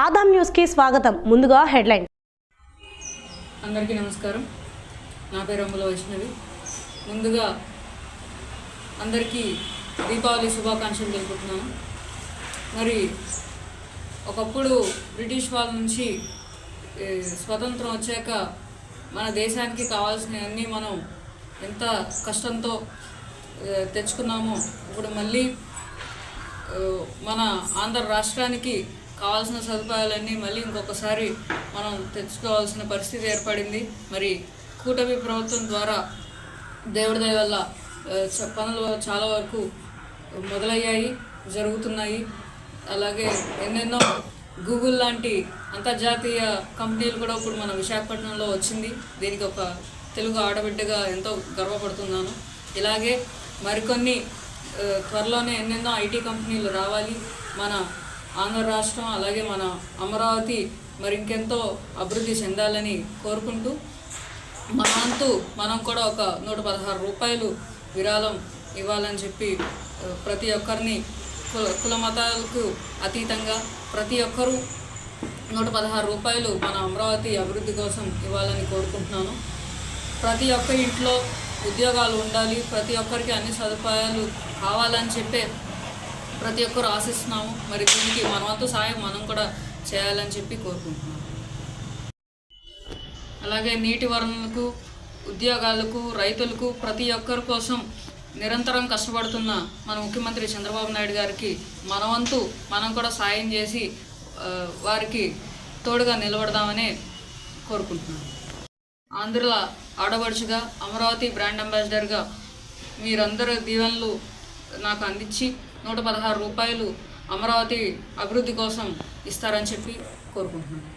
ఆదాం న్యూస్కి స్వాగతం. ముందుగా హెడ్లైన్. అందరికీ నమస్కారం. నా పేరు అమ్ముల వైష్ణవి. ముందుగా అందరికీ దీపావళి శుభాకాంక్షలు తెలుపుతున్నాను. మరి ఒకప్పుడు బ్రిటిష్ వాళ్ళ నుంచి స్వతంత్రం వచ్చాక మన దేశానికి కావాల్సినవన్నీ మనం ఎంత కష్టంతో తెచ్చుకున్నామో ఇప్పుడు మళ్ళీ మన ఆంధ్ర రాష్ట్రానికి కావాల్సిన సదుపాయాలన్నీ మళ్ళీ ఇంకొకసారి మనం తెచ్చుకోవాల్సిన పరిస్థితి ఏర్పడింది. మరి కూటమి ప్రభుత్వం ద్వారా దేవుడి దయ వల్ల పనులు చాలా వరకు మొదలయ్యాయి జరుగుతున్నాయి. అలాగే ఎన్నెన్నో గూగుల్ లాంటి అంతర్జాతీయ కంపెనీలు కూడా ఇప్పుడు మన విశాఖపట్నంలో వచ్చింది. దీనికి ఒక తెలుగు ఆడబిడ్డగా ఎంతో గర్వపడుతున్నాను. ఇలాగే మరికొన్ని త్వరలోనే ఎన్నెన్నో ఐటీ కంపెనీలు రావాలి. మన ఆంధ్ర రాష్ట్రం అలాగే మన అమరావతి మరి ఇంకెంతో అభివృద్ధి చెందాలని కోరుకుంటూ మన అంతు మనం కూడా ఒక నూట పదహారు రూపాయలు విరాళం ఇవ్వాలని చెప్పి ప్రతి ఒక్కరిని కుల కుల మతాలకు అతీతంగా ప్రతి ఒక్కరూ నూట పదహారు రూపాయలు మన అమరావతి అభివృద్ధి కోసం ఇవ్వాలని కోరుకుంటున్నాను. ప్రతి ఒక్క ఇంట్లో ఉద్యోగాలు ఉండాలి ప్రతి ఒక్కరికి అన్ని సదుపాయాలు కావాలని చెప్పే ప్రతి ఒక్కరు ఆశిస్తున్నాము. మరి దీనికి మన వంతు సాయం మనం కూడా చేయాలని చెప్పి కోరుకుంటున్నాము. అలాగే నీటి వనరులకు ఉద్యోగాలకు రైతులకు ప్రతి ఒక్కరి కోసం నిరంతరం కష్టపడుతున్న మన ముఖ్యమంత్రి చంద్రబాబు నాయుడు గారికి మనవంతు మనం కూడా సాయం చేసి వారికి తోడుగా నిలబడదామని కోరుకుంటున్నాను ఆంధ్రుల ఆడపడుచుగా అమరావతి బ్రాండ్ అంబాసిడర్గా మీరందరూ దీవెనలు నాకు అందించి నూట పదహారు రూపాయలు అమరావతి అభివృద్ధి కోసం ఇస్తారని చెప్పి కోరుకుంటున్నాను.